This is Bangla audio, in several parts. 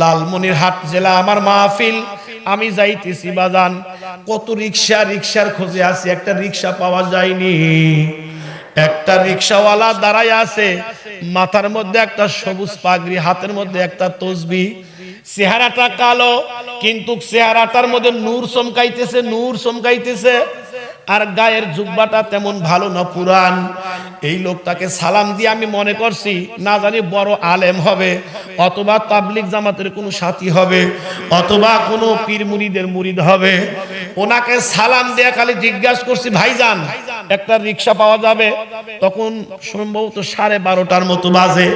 লালমনিরহাট জেলা আমার মাহফিল। আমি যাইতেছি বাজান। কত রিক্সা, রিক্সার খোঁজে আছি, একটা রিক্সা পাওয়া যায়নি। একটা রিক্সাওয়ালা দাঁড়ায় আছে, মাথার মধ্যে একটা সবুজ পাগড়ি, হাতের মধ্যে একটা তসবি। চেহারাটা কালো, কিন্তু চেহারাটার মধ্যে নূর চমকাইতেছে নূর চমকাইতেছে। আর গায়ের জুব্বাটা তেমন ভালো না, পুরান। এই লোকটাকে সালাম দিয়ে আমি মনে করছি, না জানি বড় আলেম হবে, অথবা তাবলিক জামাতের কোনো সাথী হবে, অথবা কোনো পীর মুরিদের মুরিদ হবে। ওনাকে সালাম দিয়ে খালি জিজ্ঞাসা করছি, ভাইজান, একটা রিক্সা পাওয়া যাবে? তখন সম্ভবত সাড়ে বারোটার মতো বাজে।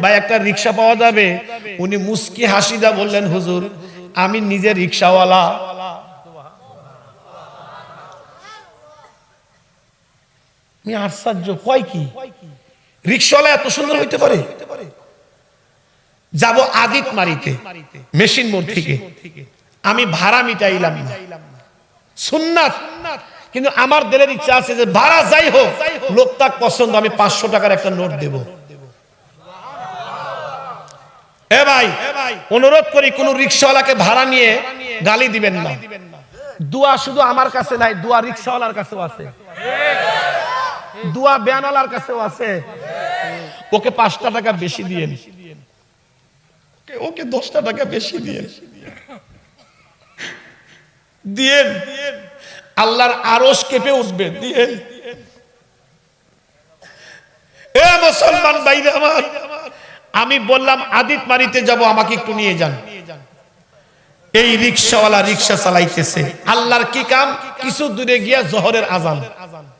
বা একটা রিক্সা পাওয়া যাবে? উনি মুস্কি হাসিদা বললেন, হুজুর, আমি নিজে রিক্সাওয়ালা। আমি আশ্চর্য কয় কি? রিক্সাওয়ালা এত সুন্দর হইতে পারে? যাব আদিত মারিতে মেশিন মোড় থেকে। আমি ভাড়া মিটাইলাম সুন্নাত। কিন্তু আমার দিলের ইচ্ছা আছে যে ভাড়া যাই হোক লোকটা পছন্দ আমি পাঁচশো টাকার একটা নোট দেব। এ ভাই অনুরোধ করি কোন রিক্সাওয়ালাকে ভাড়া নিয়ে গালি দিবেন না। দোয়া শুধু আমার কাছে নাই দোয়া রিক্সাওয়ালার কাছেও আছে। দোয়া বেয়ানালার কাছেও আছে। ওকে পাঁচটা টাকা বেশি দিয়ে ওকে দশটা টাকা বেশি দিয়ে দিয়ে আল্লাহর আরস কেঁপে উঠবে। দিয়ে এ মুসলমান ভাইরা আমার, আমি বললাম, আদিত মারিতে যাব, আমাকে একটু নিয়ে যান। এই রিক্সাওয়ালা রিক্সা চালাইতেছে। আল্লাহর কি কাম? কিছু দূরে গিয়া জহরের আজান। এই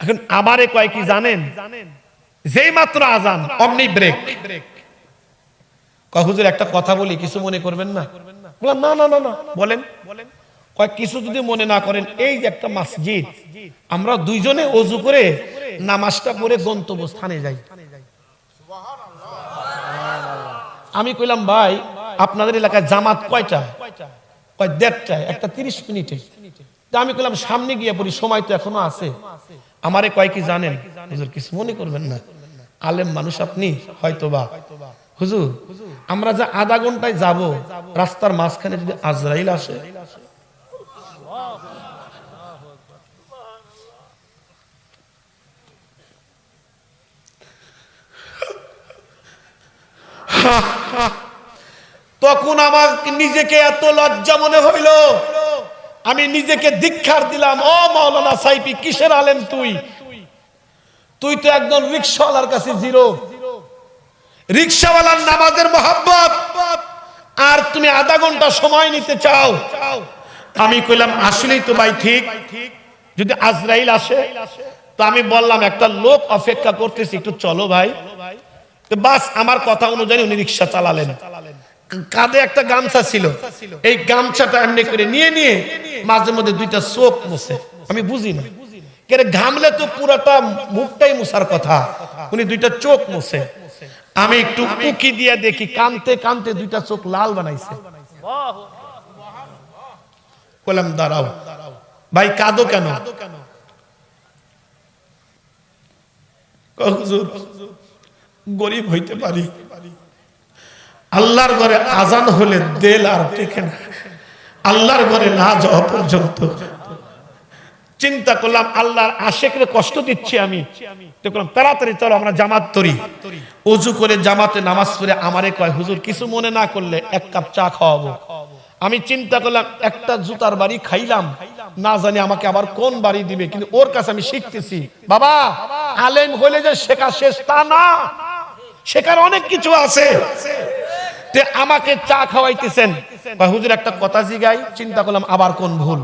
এখন আমারে কয় কি জানেন? যেই মাত্র আজান অমনি ব্রেক হুজুর একটা কথা বলি কিছু মনে করবেন না? না না না না। বলেন। কয় কিছু যদি মনে না করেন এই যে একটা মসজিদ আমরা দুইজনে অজু করে নামাজটা পড়ে গন্তব্য স্থানে যাই। আমি কইলাম ভাই আপনাদের এলাকায় জামাত কয়টা? কয় দেড়টায় একটা তিরিশ মিনিটে। তা আমি কইলাম, সামনে গিয়ে পড়ি, সময় তো এখনও আছে। আমারে কয় কি জানেন? হুজুর, কিছু মনে করবেন না। আলেম মানুষ আপনি, হয়তোবা। হুজুর, আমরা যে আধা ঘন্টায় যাব, রাস্তার মাঝখানে যদি আজরাইল আসে। তখন আমার নিজেকে এত লজ্জা মনে হইল। আমি নিজেকে দীক্ষার দিলাম, ও মাওলানা সাইপি কিসের আলেম তুই? তুই তো একজন রিক্সাওয়ালার কাছে জিরো। রিক্সাওয়ালার নামাজের মহাব্বত। আর তুমি আধা ঘণ্টা সময় নিতে চাও। আমি কইলাম, আসলেই তো ভাই ঠিক। যদি আজরাইল আসে, তো আমি বললাম, একটা লোক অপেক্ষা করতেছি, একটু চলো ভাই। বাস, আমার কথা অনুযায়ী উনি রিক্সা চালালেন। কাঁধে একটা গামছা ছিল। এই গামছাটা এমনি করে নিয়ে নিয়ে মাঝে মধ্যে দুইটা চোখ মুছে। আমি বুঝি না। কেন ঘামলে তো পুরাটা মুখটাই মুছার কথা। উনি দুইটা চোখ মুছে। আমি একটু উকি দিয়ে দেখি, কানতে কানতে দুইটা চোখ লাল বানাইছে। বললাম, দাঁড়াও। ভাই, কাঁদো কেন? গরিব হইতে পারি। আল্লাহর ঘরে আজান হলে দেল আর টেকে না। আল্লাহর ঘরে না যাওয়া পর্যন্ত। চিন্তা করলাম, আল্লাহর আশেকরে কষ্ট দিচ্ছি আমি। করলাম, তাড়াতাড়ি চলো, আমরা জামাত তরি। অজু করে জামাতে নামাজ পড়ে আমারে কয়, হুজুর, কিছু মনে না করলে এক কাপ চা খাওয়াবো। আমি চিন্তা করলাম, একটা জুতার বাড়ি খাইলাম। না জানি আমাকে আবার কোন বাড়ি দিবে, কিন্তু ওর কাছে আমি শিখতেছি। বাবা, আলেম হলে যে শেখা শেষ তা না। শেখার অনেক কিছু আছে। তে আমাকে চা খাওয়াইতেছেন। হুজুর একটা কথা জিগাই চিন্তা করলাম আবার কোন ভুল।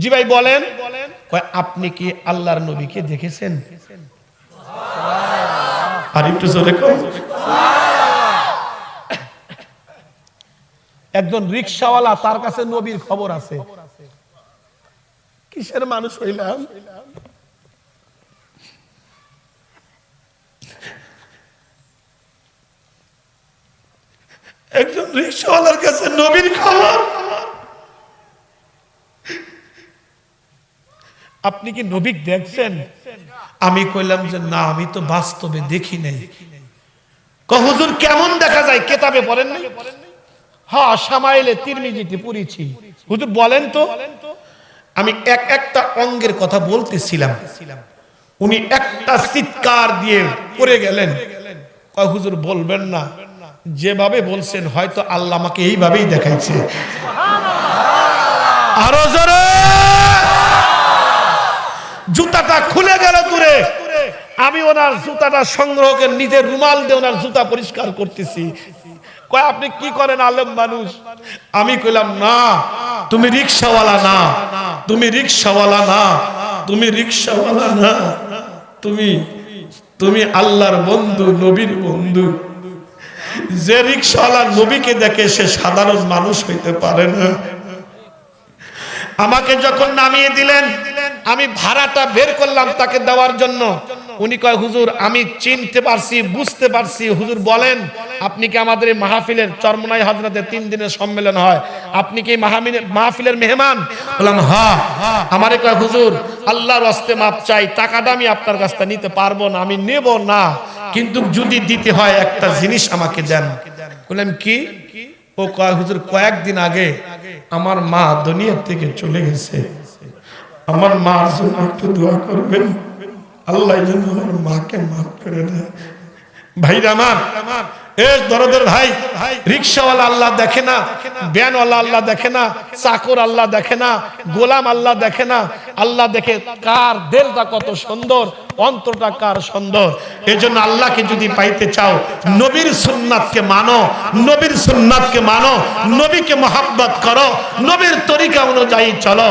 জি ভাই বলেন। কয়, আপনি কি আল্লাহর নবীকে দেখেছেন? আর একটু জোরে। একজন রিক্সাওয়ালা তার কাছে নবীর খবর আছে। কিসের মানুষ হইলাম? একজন রিক্সাওয়ালার কাছে নবীর খবর। আপনি কি নবী দেখছেন? আমি কইলাম যে, না, আমি তো বাস্তবে দেখি নাই। ক হুজুর, কেমন দেখা যায়? কেতাবে পড়েন নাই? হ্যাঁ সামাইলে তিরমিজিতে পড়েছি। হুজুর, বলেন তো। আমি এক একটা অঙ্গের কথা বলতেছিলাম। উনি একটা চিৎকার দিয়ে পড়ে গেলেন। কয়, হুজুর, বলবেন না। যেভাবে বলছেন, হয়তো আল্লাহ আমাকে এইভাবেই দেখাইছে। আরও জোরে! জুতাটা খুলে গেল দূরে। আমি ওনার জুতাটা সংগ্রহ করে নিজের রুমাল দিয়ে ওনার জুতা পরিষ্কার করতেছি। কয়, আপনি কি করেন, আলেম মানুষ? আমি কইলাম, না, তুমি রিক্সাওয়ালা না। তুমি রিক্সাওয়ালা না। তুমি রিক্সাওয়ালা না। তুমি তুমি আল্লাহর বন্ধু, নবীর বন্ধু। যে রিক্সাওয়ালা নবীকে দেখে সে সাধারণ মানুষ হইতে পারে না। আমাকে যখন নামিয়ে দিলেন, আমি ভাড়াটা বের করলাম তাকে দেওয়ার জন্য। উনি কয়, হুজুর, আমি চিনতে পারছি, বুঝতে পারছি। হুজুর বলেন, আপনি কি আমাদের মাহফিলের চরমনাই হাজরাতে তিন দিনের সম্মেলন হয়? আপনি কি মাহফিলের মেহমান? বললাম হ্যাঁ আমারে কয়, হুজুর, আল্লাহর হস্তে মাপ চাই টাকাটা আমি আপনার কাছ নিতে পারব না, আমি নেব না। কিন্তু যদি দিতে হয় একটা জিনিস আমাকে দেন। বললাম কি? ও কয়, হুজুর, কয়েকদিন আগে আমার মা দুনিয়া থেকে চলে গেছে। আমার মার জন্য একটু দোয়া করবেন। আল্লাহ যেন আমার মাকে মাফ করে দেয়। ভাইরা আমার রিক্সাওয়ালা আল্লাহ দেখে না ব্যানওয়ালা আল্লাহ দেখে না আল্লাহ দেখে না, গোলাম আল্লাহ দেখে না। আল্লাহ দেখে কার কত সুন্দর কার সুন্দর। আল্লাহকে যদি পাইতে চাও, নবীর সুন্নাতকে মানো, নবীর সুন্নাতকে মানো, নবীকে মহাব্বত করো, নবীর তরিকা অনুযায়ী চলো।